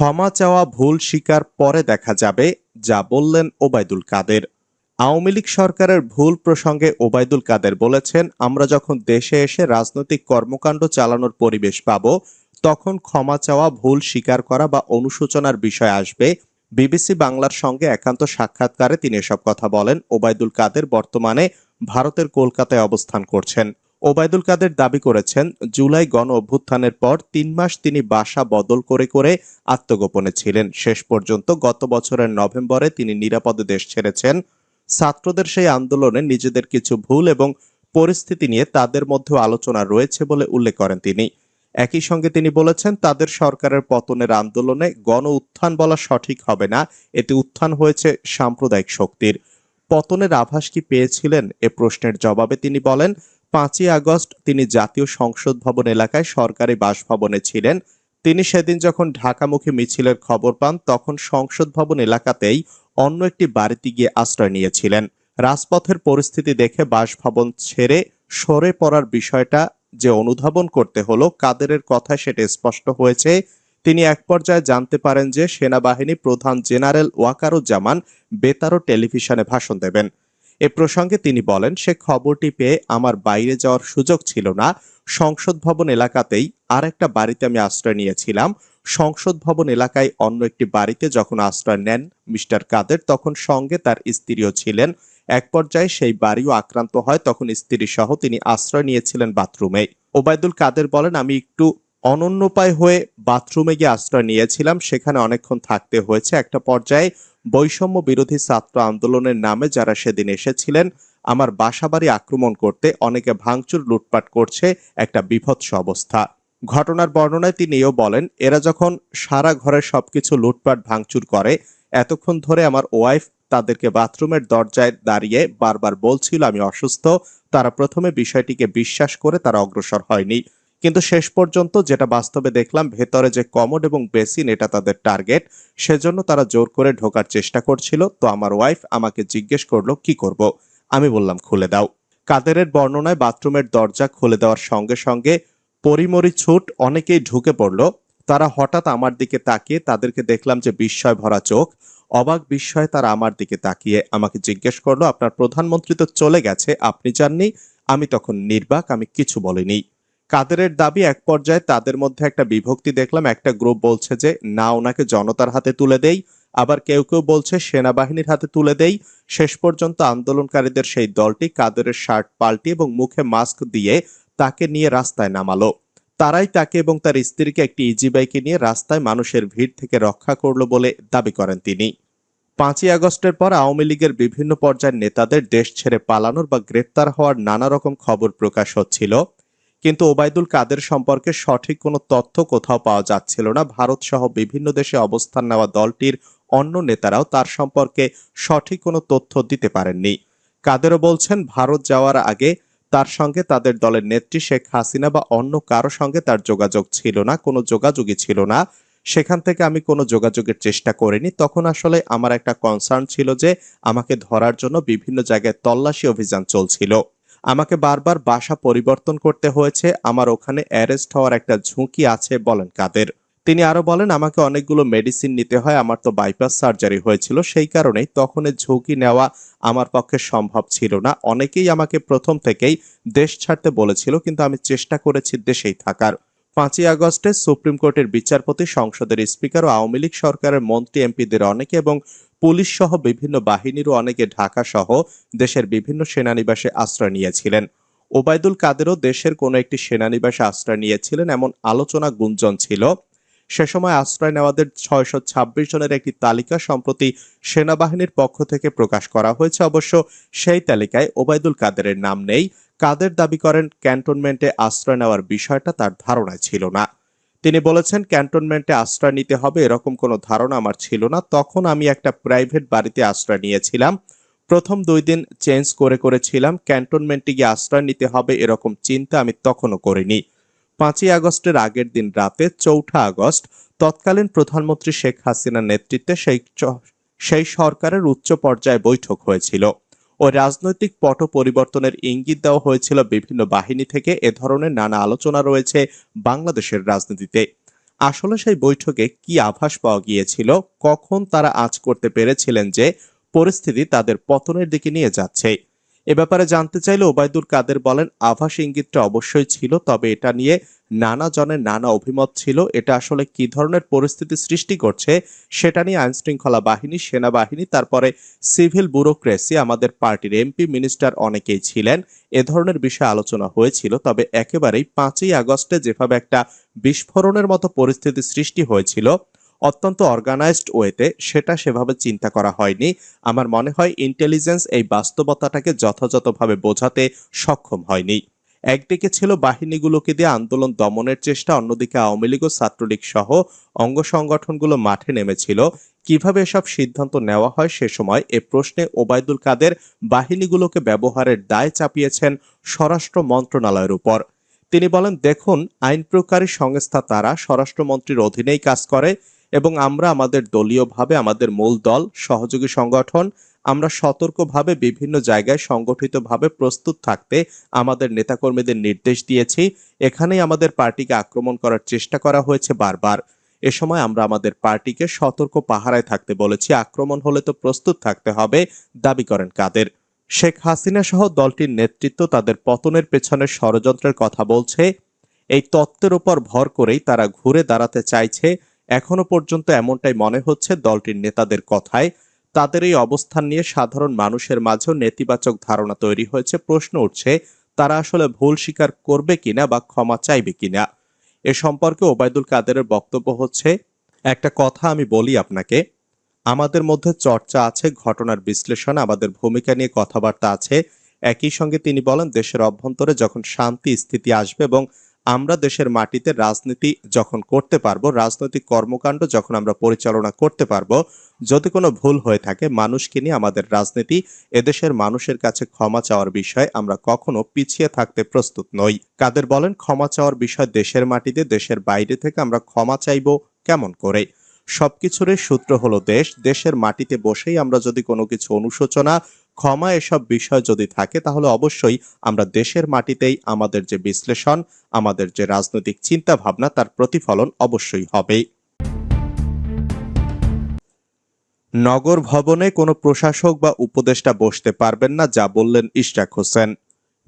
ক্ষমা চাওয়া ভুল স্বীকার পরে দেখা যাবে, যা বললেন ওবায়দুল কাদের। আওয়ামী লীগ সরকারের ভুল প্রসঙ্গে ওবায়দুল কাদের বলেছেন, আমরা যখন দেশে এসে রাজনৈতিক কর্মকাণ্ড চালানোর পরিবেশ পাব, তখন ক্ষমা চাওয়া ভুল স্বীকার করা বা অনুশোচনার বিষয় আসবে। বিবিসি বাংলার সঙ্গে একান্ত সাক্ষাৎকারে তিনি এসব কথা বলেন। ওবায়দুল কাদের বর্তমানে ভারতের কলকাতায় অবস্থান করছেন। ওবায়দুল কাদের দাবি করেছেন, জুলাই গণ অভ্যুত্থানের পর তিন মাস তিনি বাসা বদল করে করে আত্মগোপনে ছিলেন। শেষ পর্যন্ত গত বছরের নভেম্বরে তিনি নিরাপদে দেশ ছেড়েছেন। ছাত্রদের সেই আন্দোলনে নিজেদের কিছু ভুল এবং পরিস্থিতি নিয়ে তাদের মধ্যেও আলোচনা রয়েছে বলে উল্লেখ করেন তিনি। একই সঙ্গে তিনি বলেছেন, তাদের সরকারের পতনের আন্দোলনে গণ উত্থান বলা সঠিক হবে না, এতে উত্থান হয়েছে সাম্প্রদায়িক শক্তির। পতনের আভাস কি পেয়েছিলেন? এ প্রশ্নের জবাবে তিনি বলেন পাঁচই আগস্ট তিনি জাতীয় সংসদ ভবন এলাকায় সরকারি বাসভবনে ছিলেন। তিনি সেদিন যখন ঢাকামুখী মিছিলের খবর পান, তখন সংসদ ভবন এলাকাতেই অন্য একটি বাড়িতে গিয়ে আশ্রয় নিয়েছিলেন। রাজপথের পরিস্থিতি দেখে বাসভবন ছেড়ে সরে পড়ার বিষয়টা যে অনুধাবন করতে হলো, কাদেরের কথায় সেটা স্পষ্ট হয়েছে। তিনি এক পর্যায়ে জানতে পারেন যে সেনাবাহিনী প্রধান জেনারেল ওয়াকারুজ্জামান বেতারও টেলিভিশনে ভাষণ দেবেন। এ প্রসঙ্গে তিনি বলেন, সে খবরটি পেয়ে আমার বাইরে যাওয়ার সুযোগ ছিল না। সংসদ ভবন এলাকাতেই আর একটা বাড়িতে আমি আশ্রয় নিয়েছিলাম। সংসদ ভবন এলাকায় অন্য একটি বাড়িতে যখন আশ্রয় নেন মিস্টার কাদের, তখন সঙ্গে তার স্ত্রীও ছিলেন। এক পর্যায়ে সেই বাড়িও আক্রান্ত হয়, তখন স্ত্রী সহ তিনি আশ্রয় নিয়েছিলেন বাথরুমে ওবায়দুল কাদের বলেন, আমি একটু অনন্যপায় হয়ে বাথরুমে গিয়ে আশ্রয় নিয়েছিলাম, সেখানে অনেকক্ষণ থাকতে হয়েছে। একটা পর্যায়ে বৈষম্য বিরোধী ছাত্র আন্দোলনের নামে যারা সেদিন এসেছিলেন, আমার বাসাবাড়ি আক্রমণ করতে অনেকে ভাঙচুর, লুটপাট করছে একটা বিভৎস অবস্থা। ঘটনার বর্ণনায় তিনি এও বলেন, এরা যখন সারা ঘরের সবকিছু লুটপাট, ভাঙচুর করে, এতক্ষণ ধরে আমার ওয়াইফ তাদেরকে বাথরুমের দরজায় দাঁড়িয়ে বারবার বলছিল, আমি অসুস্থ। তারা প্রথমে বিষয়টিকে বিশ্বাস করে তারা অগ্রসর হয়নি। কিন্তু শেষ পর্যন্ত যেটা বাস্তবে দেখলাম, ভেতরে যে কমোড এবং বেসিন এটা তাদের টার্গেট সেজন্য তারা জোর করে ঢোকার চেষ্টা করছিল। তো আমার ওয়াইফ আমাকে জিজ্ঞেস করল, কি করব? আমি বললাম, খুলে দাও। কাদেরের বর্ণনায় বাথরুমের দরজা খুলে দেওয়ার সঙ্গে সঙ্গে পরিমরি ছুট অনেকেই ঢুকে পড়ল। তারা হঠাৎ আমার দিকে তাকিয়ে তাদেরকে দেখলাম যে বিস্ময় ভরা চোখ। অবাক বিস্ময়ে তারা আমার দিকে তাকিয়ে আমাকে জিজ্ঞেস করল, আপনার প্রধানমন্ত্রী তো চলে গেছে, আপনি জাননি আমি তখন নির্বাক, আমি কিছু বলিনি। কাদেরের দাবি এক পর্যায়ে তাদের মধ্যে একটা বিভক্তি দেখলাম। একটা গ্রুপ বলছে যে, না, ওনাকে জনতার হাতে তুলে দেই। আবার কেউ কেউ বলছে, সেনাবাহিনীর হাতে তুলে দেই। শেষ পর্যন্ত আন্দোলনকারীদের সেই দলটি কাদেরের শার্ট পাল্টি এবং মুখে মাস্ক দিয়ে তাকে নিয়ে রাস্তায় নামালো। তারাই তাকে এবং তার স্ত্রীকে একটি ইজি বাইকে নিয়ে রাস্তায় মানুষের ভিড় থেকে রক্ষা করল বলে দাবি করেন তিনি। পাঁচই আগস্টের পর আওয়ামী লীগের বিভিন্ন পর্যায়ের নেতাদের দেশ ছেড়ে পালানোর বা গ্রেপ্তার হওয়ার নানা রকম খবর প্রকাশ হচ্ছিল। কিন্তু ওবায়দুল কাদের সম্পর্কে সঠিক কোনো তথ্য কোথাও পাওয়া যাচ্ছিল না। ভারত সহ বিভিন্ন দেশে অবস্থান নেওয়া দলটির অন্য নেতারাও তার সম্পর্কে সঠিক কোনো তথ্য দিতে পারেননি। কাদেরও বলছেন, ভারত যাওয়ার আগে তার সঙ্গে তাদের দলের নেত্রী শেখ হাসিনা বা অন্য কারও সঙ্গে তার যোগাযোগ ছিল না, কোনো যোগাযোগই ছিল না। সেখান থেকে আমি কোনো যোগাযোগের চেষ্টা করিনি। তখন আসলে আমার একটা কনসার্ন ছিল যে আমাকে ধরার জন্য বিভিন্ন জায়গায় তল্লাশি অভিযান চলছিল। আমাকে বারবার বাসা পরিবর্তন করতে হয়েছে, আমার ওখানে অ্যারেস্ট হওয়ার একটা ঝুঁকি আছে বলেন কাদের। তিনি আরও বলেন, আমাকে অনেকগুলো মেডিসিন নিতে হয়, আমার তো বাইপাস সার্জারি হয়েছিল, সেই কারণেই তখন ঝুঁকি নেওয়া আমার পক্ষে সম্ভব ছিল না। অনেকেই আমাকে প্রথম থেকেই দেশ ছাড়তে বলেছিল, কিন্তু আমি চেষ্টা করেছি দেশেই থাকার। পাঁচই আগস্টে সুপ্রিম কোর্টের বিচারপতি, সংসদের স্পিকার ও আওয়ামী লীগ সরকারের মন্ত্রী, এমপিদের অনেকে এবং পুলিশ সহ বিভিন্ন বাহিনীরও অনেকে ঢাকা সহ দেশের বিভিন্ন সেনানিবাসে আশ্রয় নিয়েছিলেন। ওবায়দুল কাদেরও দেশের কোনো একটি সেনানিবাসে আশ্রয় নিয়েছিলেন এমন আলোচনা গুঞ্জন ছিল। সে সময় আশ্রয় নেওয়াদের ছয়শো ছাব্বিশ জনের একটি তালিকা সম্প্রতি সেনাবাহিনীর পক্ষ থেকে প্রকাশ করা হয়েছে। অবশ্য সেই তালিকায় ওবায়দুল কাদেরের নাম নেই। কাদের দাবি করেন, ক্যান্টনমেন্টে আশ্রয় নেওয়ার বিষয়টা তার ধারণায় ছিল না। তিনি বলেছেন, ক্যান্টনমেন্টে আশ্রয় নিতে হবে, এরকম কোনো ধারণা আমার ছিল না। তখন আমি একটা প্রাইভেট বাড়িতে আশ্রয় নিয়েছিলাম। প্রথম দুই দিন চেঞ্জ করে করেছিলাম। ক্যান্টনমেন্টে গিয়ে আশ্রয় নিতে হবে, এরকম চিন্তা আমি তখনও করিনি। পাঁচই আগস্টের আগের দিন রাতে, চৌঠা আগস্ট, তৎকালীন প্রধানমন্ত্রী শেখ হাসিনার নেতৃত্বে সেই সেই সরকারের উচ্চ পর্যায়ে বৈঠক হয়েছিল। ওই রাজনৈতিক পট পরিবর্তনের ইঙ্গিত দেওয়া হয়েছিল বিভিন্ন বাহিনী থেকে এ ধরনের নানা আলোচনা রয়েছে বাংলাদেশের রাজনীতিতে। আসলে সেই বৈঠকে কি আভাস পাওয়া গিয়েছিল? কখন তারা আজ করতে পেরেছিলেন যে পরিস্থিতি তাদের পতনের দিকে নিয়ে যাচ্ছে? এ ব্যাপারে জানতে চাইলে ওবায়দুল কাদের বলেন, আভাস ইঙ্গিতটা অবশ্যই ছিল, তবে এটা নিয়ে নানা জনের নানা অভিমত ছিল। এটা আসলে কি ধরনের পরিস্থিতি সৃষ্টি করছে সেটা নিয়ে আইন শৃঙ্খলা বাহিনী, সেনাবাহিনী, তারপরে সিভিল ব্যুরোক্রেসি, আমাদের পার্টির এমপি, মিনিস্টার অনেকেই ছিলেন, এ ধরনের বিষয়ে আলোচনা হয়েছিল। তবে একেবারেই পাঁচই আগস্টে যেভাবে একটা বিস্ফোরণের মতো পরিস্থিতি সৃষ্টি হয়েছিল অত্যন্ত অর্গানাইজড ওয়েতে সেটা সেভাবে চিন্তা করা হয়নি। আমার মনে হয় ইন্টেলিজেন্স এই বাস্তবতাটাকে যথাযথভাবে বোঝাতে সক্ষম হয়নি। একদিকে ছিল বাহিনীগুলোকে দিয়ে আন্দোলন দমনের চেষ্টা, অন্যদিকে আওয়ামী লীগ ও ছাত্রলীগ সহ অঙ্গ সংগঠনগুলো মাঠে নেমেছিল। কীভাবে এসব সিদ্ধান্ত নেওয়া হয় সে সময় এ প্রশ্নে ওবায়দুল কাদের বাহিনীগুলোকে ব্যবহারের দায় চাপিয়েছেন স্বরাষ্ট্র মন্ত্রণালয়ের উপর। তিনি বলেন, দেখুন, আইন প্রকারী সংস্থা তারা, স্বরাষ্ট্রমন্ত্রীর অধীনেই কাজ করে। এবং আমরা আমাদের দলীয়ভাবে, আমাদের মূল দল, সহযোগী সংগঠন, আমরা সতর্কভাবে বিভিন্ন জায়গায় সংগঠিতভাবে প্রস্তুত থাকতে আমাদের নেতাকর্মীদের নির্দেশ দিয়েছি। এখানেই আমাদের পার্টিকে আক্রমণ করার চেষ্টা করা হয়েছে বারবার। এ সময় আমরা আমাদের পার্টিকে সতর্ক পাহারায় থাকতে বলেছি। আক্রমণ হলে তো প্রস্তুত থাকতে হবে, দাবি করেন কাদের। শেখ হাসিনা সহ দলটির নেতৃত্ব তাদের পতনের পেছনে ষড়যন্ত্রের কথা বলছে। এই তত্ত্বের উপর ভর করেই তারা ঘুরে দাঁড়াতে চাইছে। এখনও পর্যন্ত এমনটাই মনে হচ্ছে দলটির নেতাদের কথায়। তাদের এই অবস্থান নিয়ে সাধারণ মানুষের মাঝেও নেতিবাচক ধারণা তৈরি হয়েছে, প্রশ্ন উঠছে, তারা আসলে ভুল স্বীকার করবে কিনা বা ক্ষমা চাইবে কিনা? এ সম্পর্কে ওবায়দুল কাদেরের বক্তব্য হচ্ছে, একটা কথা আমি বলি আপনাকে, আমাদের মধ্যে চর্চা আছে, ঘটনার বিশ্লেষণ, আমাদের ভূমিকা নিয়ে কথাবার্তা আছে। একই সঙ্গে তিনি বলেন, দেশের অভ্যন্তরে যখন শান্তি স্থিতি আসবে এবং আমরা দেশের মাটিতে রাজনীতি যখন করতে পারব, রাজনৈতিক কর্মকাণ্ড যখন আমরা পরিচালনা করতে পারব, যদি কোনো ভুল হয়ে থাকে, মানুষকে নিয়ে আমাদের রাজনীতি, এদেশের মানুষের কাছে ক্ষমা চাওয়ার বিষয়ে আমরা কখনো পিছিয়ে থাকতে প্রস্তুত নই। কাদের বলেন, ক্ষমা চাওয়ার বিষয় দেশের মাটিতে, দেশের বাইরে থেকে আমরা ক্ষমা চাইব কেমন করে? সবকিছুরই সূত্র হলো দেশ। দেশের মাটিতে বসেই আমরা যদি কোনো কিছু অনুশোচনা ক্ষমা এসব বিষয় যদি থাকে, তাহলে অবশ্যই আমরা দেশের মাটিতেই আমাদের যে বিশ্লেষণ, আমাদের যে রাজনৈতিক চিন্তা ভাবনা তার প্রতিফলন অবশ্যই হবে। নগর ভবনে কোনো প্রশাসক বা উপদেষ্টা বসতে পারবেন না, যা বললেন ইশরাক হোসেন।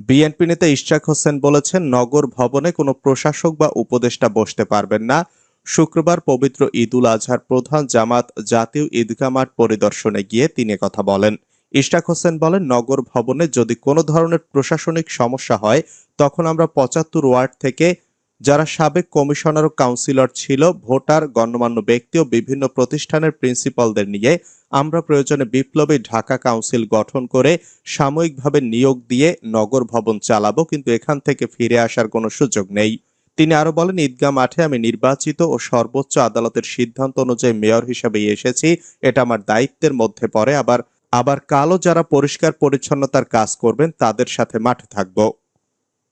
বিএনপি নেতা ইশরাক হোসেন বলেছেন, নগর ভবনে কোনো প্রশাসক বা উপদেষ্টা বসতে পারবেন না। শুক্রবার পবিত্র ঈদুল আজহার প্রধান জামাত জাতীয় ঈদগাহ মাঠ পরিদর্শনে গিয়ে তিনি কথা বলেন। ইশরাক হোসেন বলেন, নগর ভবনে যদি কোনো ধরনের প্রশাসনিক সমস্যা হয়, তখন আমরা পঁচাত্তর ওয়ার্ড থেকে যারা সাবেক কমিশনার ও কাউন্সিলর ছিল, ভোটার, গণ্যমান্য ব্যক্তি ও বিভিন্ন প্রতিষ্ঠানের প্রিন্সিপালদের নিয়ে আমরা প্রয়োজনে বিপ্লবী ঢাকা কাউন্সিল গঠন করে সাময়িকভাবে নিয়োগ দিয়ে নগর ভবন চালাবো, কিন্তু এখান থেকে ফিরে আসার কোনো সুযোগ নেই। তিনি আরও বলেন ঈদগাহ মাঠে আমি নির্বাচিত ও সর্বোচ্চ আদালতের সিদ্ধান্ত অনুযায়ী মেয়র হিসেবে এসেছি, এটা আমার দায়িত্বের মধ্যে পড়ে। আবার আবার কালো যারা পরিষ্কার পরিচ্ছন্নতার কাজ করবেন তাদের সাথে মাঠে থাকব।